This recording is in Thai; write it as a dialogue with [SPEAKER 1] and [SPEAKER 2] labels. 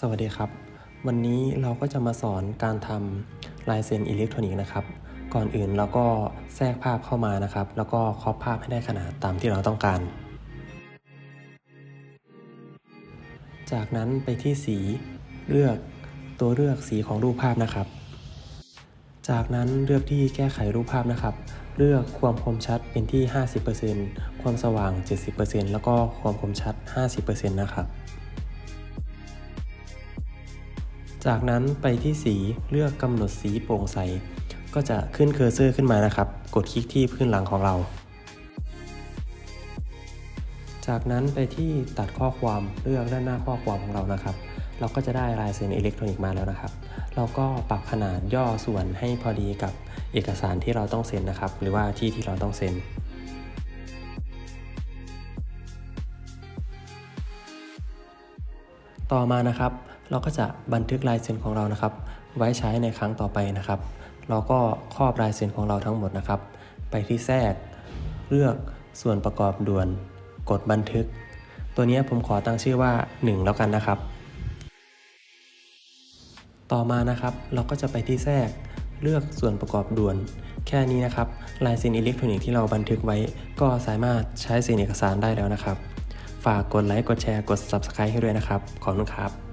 [SPEAKER 1] สวัสดีครับ วันนี้เราก็จะมาสอนการทำลายเซ็นอิเล็กทรอนิกส์นะครับ ก่อนอื่นเราก็แทรกภาพเข้ามานะครับ แล้วก็ครอปภาพให้ได้ขนาดตามที่เราต้องการ จากนั้นไปที่สีเลือกตัวเลือกสีของรูปภาพนะครับ จากนั้นเลือกที่แก้ไขรูปภาพนะครับ เลือกความคมชัดเป็นที่ 50%ความสว่าง 70%แล้วก็ความคมชัด 50%นะครับ จากนั้นไปที่สีเลือกกำหนดสีโปร่งใส ก็จะขึ้นเคอร์เซอร์ขึ้นมานะครับ กดคลิกที่พื้นหลังของเรา จากนั้นไปที่ตัดข้อความเลือกด้านหน้าข้อความของเรานะครับ เราก็จะได้ลายเซ็นอิเล็กทรอนิกส์มาแล้วนะครับ เราก็ปรับขนาดย่อส่วนให้พอดีกับเอกสารที่เราต้องเซ็นนะครับ หรือว่าที่ที่เราต้องเซ็นต่อมานะครับ เราก็จะบันทึกลายเซ็นของเรานะครับ ไว้ใช้ในครั้งต่อไปนะครับ เราก็ครอบลายเซ็นของเราทั้งหมดนะครับ ไปที่แทรก เลือกส่วนประกอบด่วน กดบันทึก ตัวนี้ผมขอตั้งชื่อว่า 1 แล้วกันนะครับ ต่อมานะครับ เราก็จะไปที่แทรก เลือกส่วนประกอบด่วน แค่นี้นะครับ ลายเซ็นอิเล็กทรอนิกส์ที่เราบันทึกไว้ ก็สามารถใช้เซ็นเอกสารได้แล้วนะครับ ฝากกดไลค์กดแชร์กด Subscribe ให้ด้วยนะครับ ขอบคุณครับ